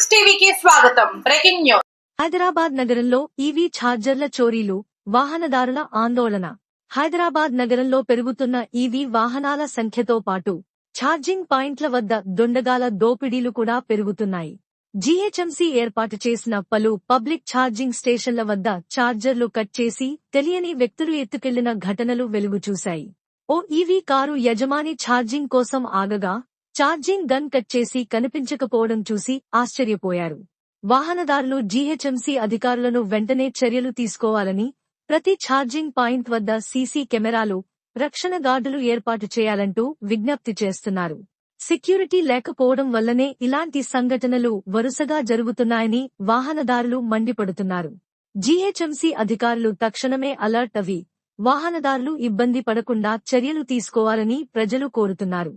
స్వాగతం. Breaking news. Hyderabad నగరంలో EV ఛార్జర్ల చోరీలు వాహనదారుల ఆందోళన. హైదరాబాద్ నగరంలో పెరుగుతున్న ఈవీ వాహనాల సంఖ్యతో పాటు ఛార్జింగ్ పాయింట్ల వద్ద దొండగాల దోపిడీలు కూడా పెరుగుతున్నాయి. జీహెచ్ఎంసీ ఏర్పాటు చేసిన పలు పబ్లిక్ ఛార్జింగ్ స్టేషన్ల వద్ద ఛార్జర్లు కట్ చేసి తెలియని వ్యక్తులు ఎత్తుకెళ్ళిన ఘటనలు వెలుగుచూశాయి. ఓ ఈవీ కారు యజమాని ఛార్జింగ్ కోసం ఆగగా ఛార్జింగ్ గన్ కట్ చేసి కనిపించకపోవడం చూసి ఆశ్చర్యపోయారు. వాహనదారులు జీహెచ్ఎంసీ అధికారులను వెంటనే చర్యలు తీసుకోవాలని ప్రతి ఛార్జింగ్ పాయింట్ వద్ద సీసీ కెమెరాలు రక్షణ గార్డులు ఏర్పాటు చేయాలంటూ విజ్ఞప్తి చేస్తున్నారు. సెక్యూరిటీ లేకపోవడం వల్లనే ఇలాంటి సంఘటనలు వరుసగా జరుగుతున్నాయని వాహనదారులు మండిపడుతున్నారు. జీహెచ్ఎంసీ అధికారులు తక్షణమే అలర్ట్ అవి వాహనదారులు ఇబ్బంది పడకుండా చర్యలు తీసుకోవాలని ప్రజలు కోరుతున్నారు.